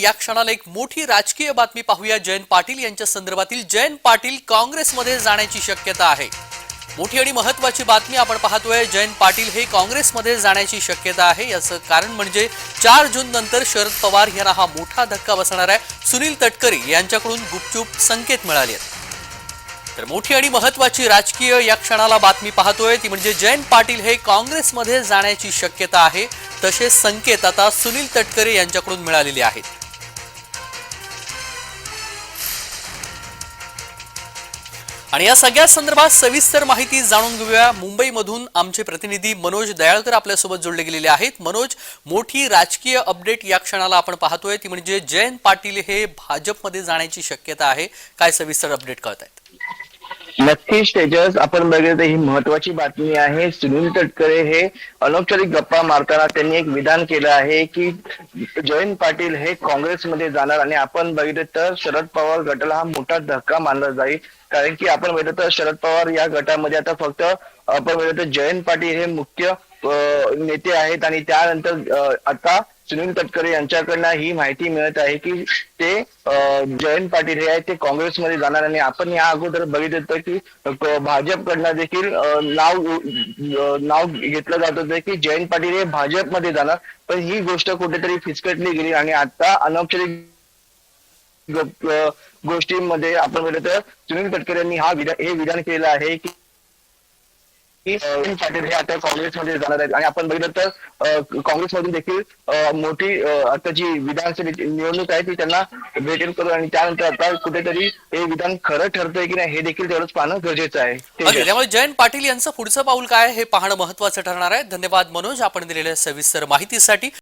या क्षणाला एक मोठी राजकीय बातमी पाहूया. जयंत पाटील यांच्या संदर्भातील जयंत पाटील काँग्रेसमध्ये जाण्याची शक्यता आहे. मोठी आणि महत्वाची बातमी आपण पाहतोय. जयंत पाटील हे काँग्रेसमध्ये जाण्याची शक्यता आहे. याचं कारण म्हणजे चार जून नंतर शरद पवार यांना हा मोठा धक्का बसणार आहे. सुनील तटकरे यांच्याकडून गुपचूप संकेत मिळाले आहेत. तर मोठी आणि महत्वाची राजकीय या क्षणाला बातमी पाहतोय. ती म्हणजे जयंत पाटील हे काँग्रेसमध्ये जाण्याची शक्यता आहे. तसे संकेत आता सुनील तटकरे यांच्याकडून मिळालेले आहेत. आणि या सगळ्या संदर्भात सविस्तर माहिती जाणून घेऊया. मुंबईमधून आमचे प्रतिनिधी मनोज दयाळकर आपल्यासोबत जोडले गेलेले आहेत. मनोज मोठी राजकीय अपडेट या क्षणाला आपण पाहतोय. ती म्हणजे जयंत पाटील हे भाजपमध्ये जाण्याची शक्यता आहे. काय सविस्तर अपडेट कळत आहेत नक्कीच तेजस आपण बघितलं ही महत्वाची बातमी आहे. सुनील तटकरे हे अनौपचारिक गप्पा मारताना त्यांनी एक विधान केलं आहे की जयंत पाटील हे काँग्रेसमध्ये जाणार आणि आपण बघितलं तर शरद पवार गटाला हा मोठा धक्का मानला जाईल. कारण की आपण बघितलं तर शरद पवार या गटामध्ये आता फक्त आपण बघितलं तर जयंत पाटील हे मुख्य नेते आहेत आणि त्यानंतर आता सुनील तटकरे यांच्याकडनं ही माहिती मिळत आहे की ते जयंत पाटील हे आहेत ते काँग्रेसमध्ये जाणार आणि आपण या अगोदर बघितलं होतं की भाजपकडनं देखील नाव नाव घेतलं जात होतं की जयंत पाटील हे भाजपमध्ये जाणार. पण ही गोष्ट कुठेतरी फिसकटली गेली आणि आता अनौपचारिक गोष्टींमध्ये आपण बोललं तर सुनील तटकरे यांनी हा विधान हे विधान केलं आहे की की अं, पाटील हे आता काँग्रेसमध्ये जाणार आहेत. आणि आपण बघितलं तर काँग्रेसमधून देखील मोठी आता जी विधानसभेची निवडणूक आहे ती त्यांना भेटेल करू आणि त्यानंतर आता कुठेतरी हे विधान खरं ठरतंय की नाही हे देखील तेवढंच पाहणं गरजेचं आहे. त्यामुळे जयंत पाटील यांचं पुढचं पाऊल काय हे पाहणं महत्वाचं ठरणार आहे. धन्यवाद मनोज आपण दिलेल्या सविस्तर माहितीसाठी.